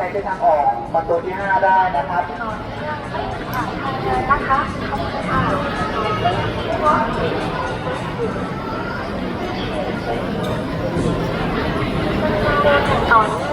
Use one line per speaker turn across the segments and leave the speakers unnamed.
ใช้เป็นทางออกประตูที่ 5 ได้นะครับ
ต่อ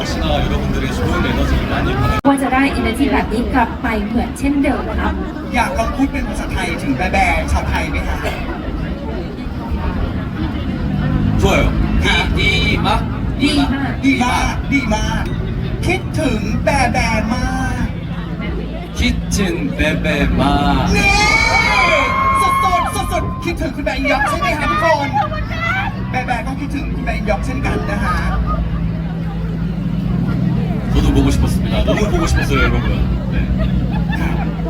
역시나 여러분들의 좋은 에너지를 많이 받아
ว่าจะได้ energy แบบนี้กลับไปเหมือนเช่นเดิมครับ
อยากลองพูดเป็นภาษาไทยถึงแบร์แบร์ชาวไทยไหมคะ
좋아요 이, 이, 막
ดีมาก
ดีมากดีมาก คิดถึงแบร์แบร์มาก
키친 베베마
นี่สุดสุดสุดสุดๆคิดถึงคุณแบร์ยอกใช่ไหมคะทุกคน แบร์แบร์ก็คิดถึงคุณแบร์ยอกเช่นกันนะคะ
저도 보고 싶었습니다 너무 보고 싶었어요 여러분 네.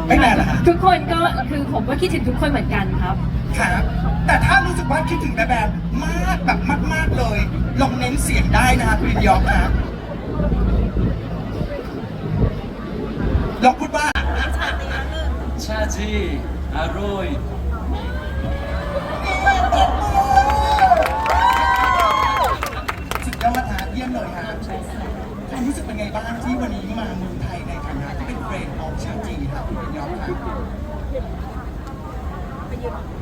ไม่แบร์เหรอคะ
ทุกคนก็คือผมก็คิดถึงทุกคนเหมือนกันครับ
ครับแต่ถ้ารู้สึกว่าคิดถึงแบร์แบร์มากแบบมาก ๆเลย ลองเน้นเสียงได้นะคะคุณยอกครับลองพูดว่า
차지 아로이
บ้างที่วันนี้มาเมืองไทยในฐานะที่เป็นเฟรนด์ของชาวจีนครับคุณยอกครับ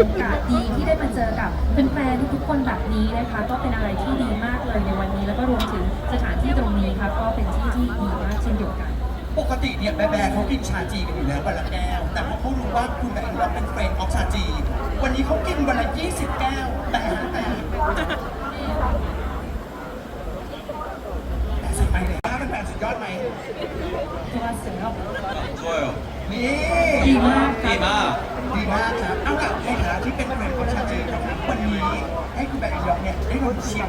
โอกาสดีที่ได้มาเจอกับแฟนๆทุกๆคนแบบนี้นะคะ ก็เป็นอะไรที่ดีมากเลยในวันนี้ แล้วก็รวมถึงสถานที่ตรงนี้ค่ะก็เป็นที่ที่ดีมากเช่นเดียวกัน
ปกติเนี่ยแบแบเขากินชาจีกันอยู่แล้ววันละแก้ว แต่พอเขารู้ว่าคุณแบร์เราเป็นเฟรนด์ของชาจี วันนี้เขากินวันละ20 แก้วแต่แต่แต่สุดไปเลยว่าเป็นแฟนสุด ยอดไหม
ตัวเสือ
좋아요.
นี่
ดีมากค่ะ
이마
ดีมากครับ เอาล่ะในฐานะที่เป็นเฟรนด์ของชาจีนะครับวันนี้ให้คุณแบร์ยองเนี่ยได้ลองชิม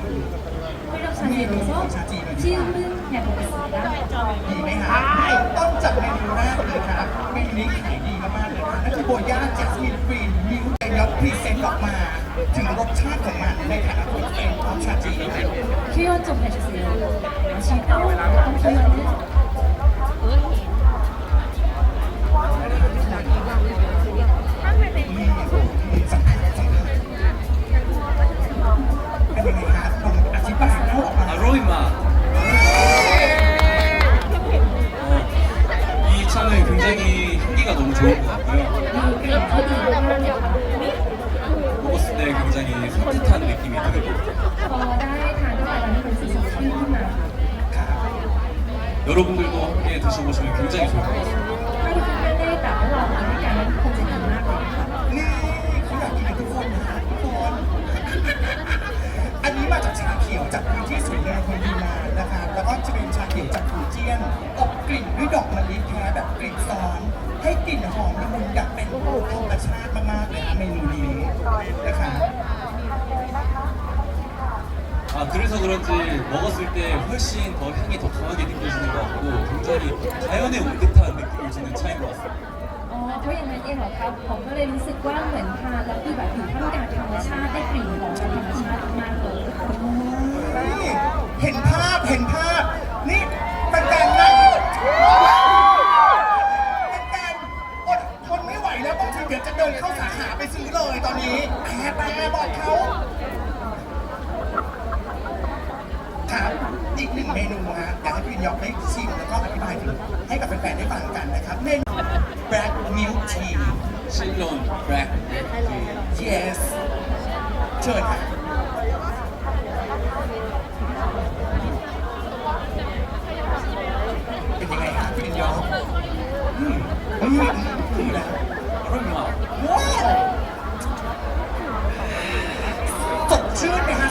ไม่ต้องชาจีหรือว่าชื่อเรื่องเนี่ยผมเป็นสีได้
ดีไหมฮะต้องจัดเมนูแรกเลยครับ เมนูนี้ขายดีมากๆเลยครับนั่นคือโบย่าจัสมินฟรีนมิวแต่ยกพรีเซนต์ออกมา ถึงรสชาติของมันในฐานะที่เป็นของชาจีนะครับ
ชื่อว่าจบใน
표현 좀 해주세요. 맛있다.
아, 굉장히 향기가 너무 좋은 것 같고요. 여러분들도 함께 드셔보시면 굉장히 좋을 것 같습니다.
ถ้าทุกคนได้แบบว่าลองกินด้วยกันนั้นคงจะดีมากเลยค่ะ
นี่เขาอยากกินกันทุกคนนะฮะทุกคน อันนี้มาจากชาเขียวจากพื้นที่สูงเนินคนยูนานนะครับ แล้วก็จะเป็นชาเขียวจากฟูเจียนอบกลิ่นด้วยดอกมะลิแท้แบบกลิ่นซ้อน ให้กลิ่นหอม
그래서 그런지 먹었을 때 훨씬 더 향이 더 강하게 느껴지는 것 같고 굉장히 자연에 온 듯한 느낌을 주는 차인 것 같습니다.
อ๋อเพราะอย่างนั้นเองเหรอครับ ผมก็เลยรู้สึกว่าเหมือนทานแล้วคือแบบอยู่ท่ามกลางธรรมชาติได้กลิ่นหอมจากธรรมชาติมากๆเลย
นี่เห็นภาพเห็นภาพ นี่แฟนๆนั่งแฟนๆอดทนไม่ไหวแล้วบางทีเดี๋ยวจะเดินเข้าสาขาไปซื้อเลยตอนนี้แต่แต่บอกเขา นึ่งเมนูฮะอยากให้พี่ยอกได้ชิมแล้วก็อธิบายถึงให้กับแฟนๆได้ฟังกันนะครับ เมนู Black Milk Tea
실론 브렉
yes เชิญค่ะ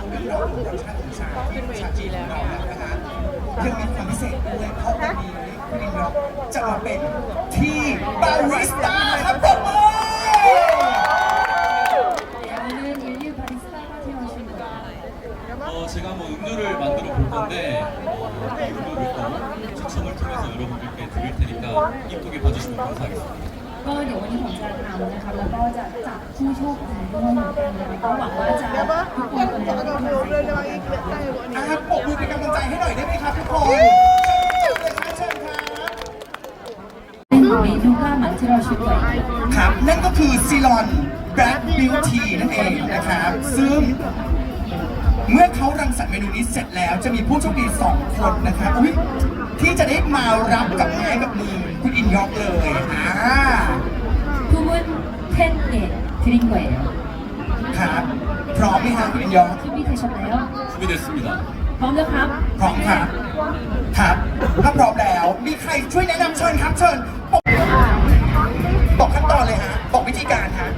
เล่าเรื่องราวของรสชาติของชาที่ชาจีนของเราแล้วนะคะยังมีความพิเศษด้วยเพราะวันนี้คุณลินร็อกจะมาเป็นที่บาริสต้าครับผม
오늘은 인류 바리스타가 되어주신 거예요.
어, 제가 뭐 음료를 만들어 볼 건데 어, 이 음료를 또 추첨을 통해서 여러분들께 드릴 테니까 이쁘게 봐주시면 감사하겠습니다.
ก็เดี๋ยววันนี้ผมจะทำนะคะแล้วก็จะจับผู้โชคดีด้วยเหมือนกันนะคะก็หวังว่าจะทุกคนคนนั้นทุกคนจะได้
อะปรบมือเป็นกำลังใจให้หน่อยได้ไหมครับทุกคนเชิญครับ
เมนูก็มาที่เราชุดไว้
ครับ นั่นก็คือซีลอนแบล็กบิวทีนั่นเองนะครับ ซึ่ง เมื่อเขารังสรรค์เมนูนี้เสร็จแล้วจะมีผู้โชคดีสองคนนะครับอุ๊ยที่จะได้มารับกับไม้กับมือ คุณอินยอกเลยอ่า
ทุกคนเพ่นเนี่ย드린 거예요.
ครับ พร้อมไหมฮะคุณอินยอก
준비되셨나요?
준비됐습니다.
พร้อมแล้วครับ
พร้อมครับ ครับ ถ้าพร้อมแล้ว มีใครช่วยแนะนำเชิญครับ เชิญบอกบอกขั้นตอนเลยฮะ บอกวิธีการฮะ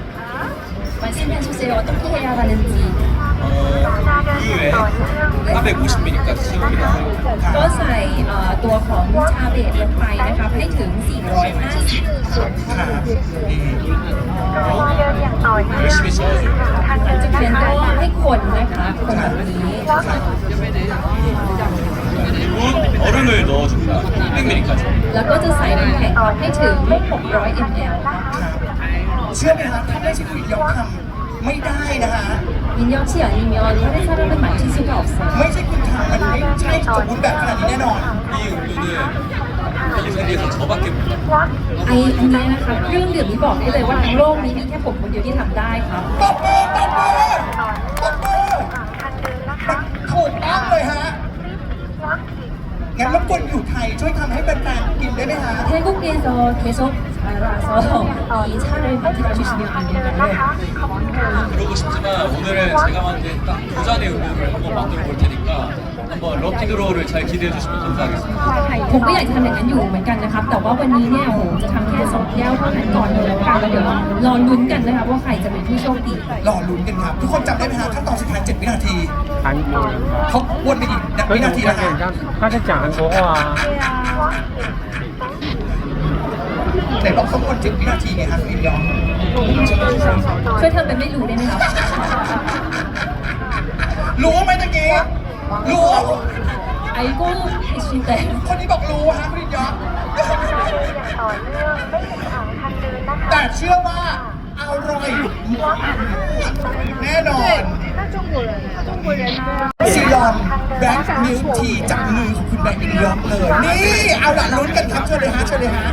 말씀해 주세요. 어떻게 해야 하는지.
어, 우유에 450ml까지 채웁니다.
ก็ใส่เอ่อตัวของชาเบตลงไปนะครับให้ถึง 450
ครับนี่
열심히 저어줘요.
เป็นก็ให้คนนะคะคนแบบนี้
그리고 얼음을 넣어줍니다. 200ml까지.
แล้วก็จะใส่น้ำแข็งให้ถึง 600 ml
ครับเชื่อไหมฮะถ้าไม่ใช่คุณอินยอกทำไม่ได้นะฮะ
인력치 아니면 다른 사람은 맞출 수가 없어요.
ไม่ใช่คุณทำมันไม่ใช่สมบูรณ์แบบขนาดนี้แน่นอน
이 음료는 이 세계에서 저밖에 몰라요.
ไออันนี้นะคะเครื่องดื่มนี้บอกได้เลยว่าทั้งโลกนี้มีแค่ผมคนเดียวที่ทำได้ครับ
ตบมือตบมือตบมือมันถูกต้องเลยฮะ งั้นรบกวนอยู่ไทยช่วยทำให้แฟนๆกินได้ไหมฮะ
태국에서 계속 자라서 이 차를 만들어 주시면 안 될까요?
그러고 싶지만 오늘은 제가 만든 딱 두 잔의 음료를 한번 만들어 볼 테니까 한번 럭키드로우를 잘 기대해 주시면 감사하겠습니다.
ผมก็อยากจะทำอย่างนั้นอยู่เหมือนกันนะครับ แต่ว่าวันนี้เนี่ยโหจะทำแค่สองแก้วเท่านั้นก่อนเลยแล้วกันแล้วเดี๋ยวรอลุ้นกันนะคะว่าใครจะเป็นผู้โชคดี
รอลุ้นกันครับ ทุกคนจำได้ไหมฮะขั้นตอนสุดท้าย7วินาที
韩国人吧？
เขาวนไปอีก
可
วิ
以
นาที
我
นะ
看
ฮะ
见他他在讲韩国话啊。
แต่ต้องคำนวณถึงวินาทีไงครับวินยอง
ช่วยทำเป็นไม่รู้ได้ไหมครับ
รู้ไหมตะกี้รู้
ไอ้กุ้งไอชิแต่
คนนี้บอกรู้ฮะวินยองแต่เชื่อว่าอร่อยแน่นอนซีลอนแบ็คมิวทีจากมือของคุณแบ็คมิลยองเลย นี่ เอาล่ะลุ้นกันครับเชิญเลยฮะเชิญเลยฮะ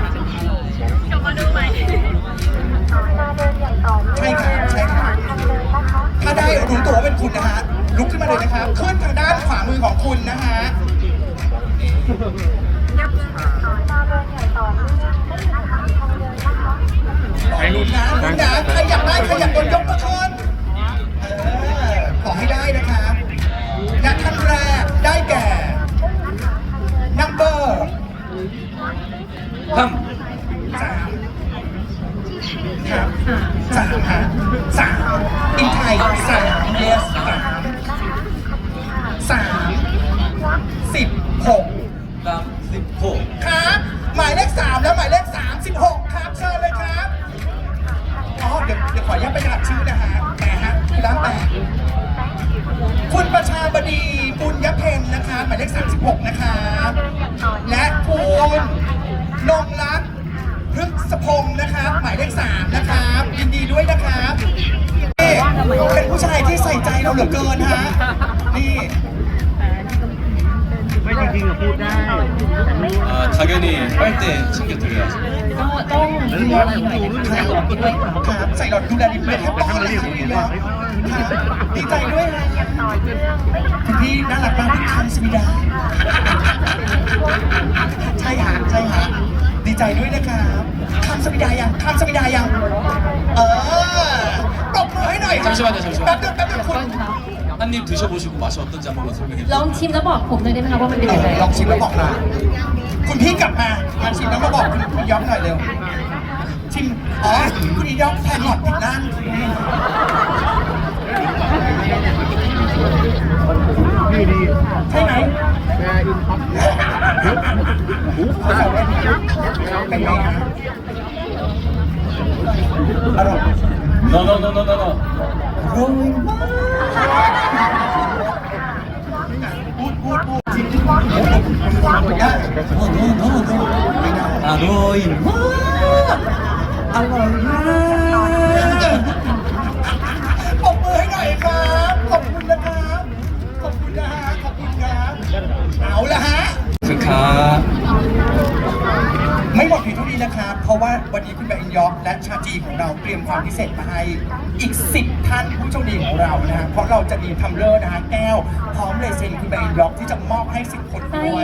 ใช่ครับใช่ครับถ้าได้รู้ตัวว่าเป็นคุณนะฮะลุกขึ้นมาเลยนะครับขึ้นทางด้านขวามือของคุณนะฮะ
哎，
ลุ้นนะลุ้นนะใครอยากได้ใครอยากโดนยกก็ขึ้นเอ
당연히 빨대 챙겨드려야죠.
ก็ต้องดูแลดีหน่อยนะคะใส่หลอดไปด้วยค่ะ
ครับใส่หลอดดูแลดีไม่แทบป้อนเลยครับพี่เนาะครับดีใจด้วยนะคุณพี่น่ารักมากพี่คันสมิดา ใช่ฮะใช่ฮะดีใจด้วยนะครับคันสมิดายังคันสมิดายัง เออตบมือให้หน่อยครับ
잠시만요, 잠시만요.
แป๊บนึงแป๊บนึงคุณ
한 입 드셔보시고 맛이 어떤지 한 번만 설명해
ลอง
주세요.
ชิมแล้วบอกผมเลยได้ไหมคะว่ามันเป็น
เอ
ยัง
อ
ไง
ลองชิมแล้วบอกมาคุณพี่กลับมามาชิมแล้วมาบอกคุณคุณย้อมหน่อยเร็ว ชิม อ๋อ คุณอีย้อมแทนหลอดติดนั่ง
นี่ดี
ใช่ไหม ความพิเศษมาให้อีก 10 ท่านผู้โชคดีของเรานะฮะเพราะเราจะมีทัมเลอร์นะฮะแก้ว พร้อมลายเซ็นคุณแบงค์ยอกที่จะมอบให้ 10 คนด้วย